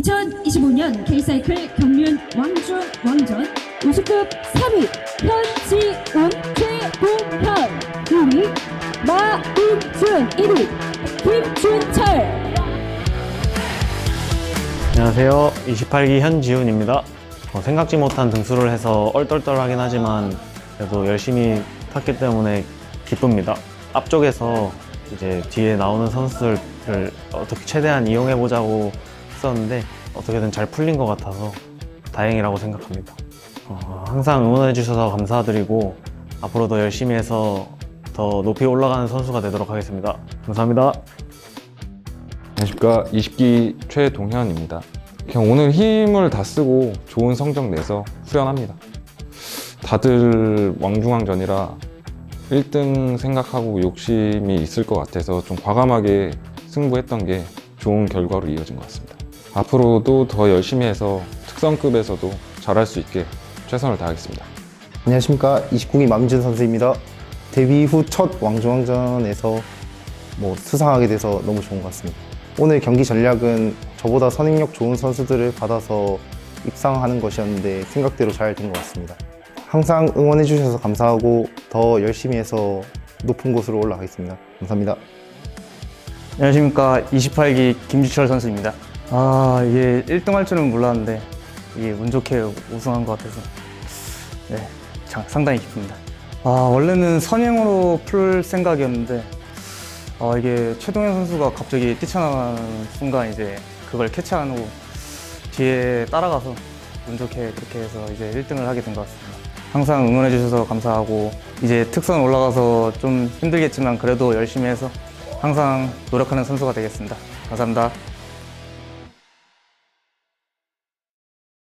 2025년 K사이클 경륜 왕중 왕전 우승급 3위 현지훈 최동현 2위 마은준 1위 김준철 안녕하세요. 28기 현지훈입니다. 어, 생각지 못한 등수를 해서 얼떨떨하긴 하지만 그래도 열심히 탔기 때문에 기쁩니다. 앞쪽에서 이제 뒤에 나오는 선수들을 어떻게 최대한 이용해 보자고 했었는데 어떻게든 잘 풀린 것 같아서 다행이라고 생각합니다. 어, 항상 응원해 주셔서 감사드리고 앞으로도 열심히 해서 더 높이 올라가는 선수가 되도록 하겠습니다. 감사합니다. 안녕하십니까 20기 최동현입니다 그냥 오늘 힘을 다 쓰고 좋은 성적 내서 후련합니다 다들 왕중왕전이라 1등 생각하고 욕심이 있을 것 같아서 좀 과감하게 승부했던 게 좋은 결과로 이어진 것 같습니다 앞으로도 더 열심히 해서 특성급에서도 잘할 수 있게 최선을 다하겠습니다 안녕하십니까 29기 마민준 선수입니다. 데뷔 후 첫 왕중왕전에서 뭐 수상하게 돼서 너무 좋은 것 같습니다. 오늘 경기 전략은 저보다 선행력 좋은 선수들을 받아서 입상하는 것이었는데 생각대로 잘 된 것 같습니다. 항상 응원해 주셔서 감사하고 더 열심히 해서 높은 곳으로 올라가겠습니다. 감사합니다. 안녕하십니까 28기 김주철 선수입니다. 아 이게 1등 할 줄은 몰랐는데 이게 운 좋게 우승한 것 같아서 네 장- 상당히 기쁩니다. 아 원래는 선행으로 풀 생각이었는데 아 이게 최동현 선수가 갑자기 뛰쳐나가는 순간 이제 그걸 캐치하고 뒤에 따라가서 운 좋게 그렇게 해서 이제 1등을 하게 된 것 같습니다. 항상 응원해 주셔서 감사하고 이제 특선 올라가서 좀 힘들겠지만 그래도 열심히 해서 항상 노력하는 선수가 되겠습니다. 감사합니다.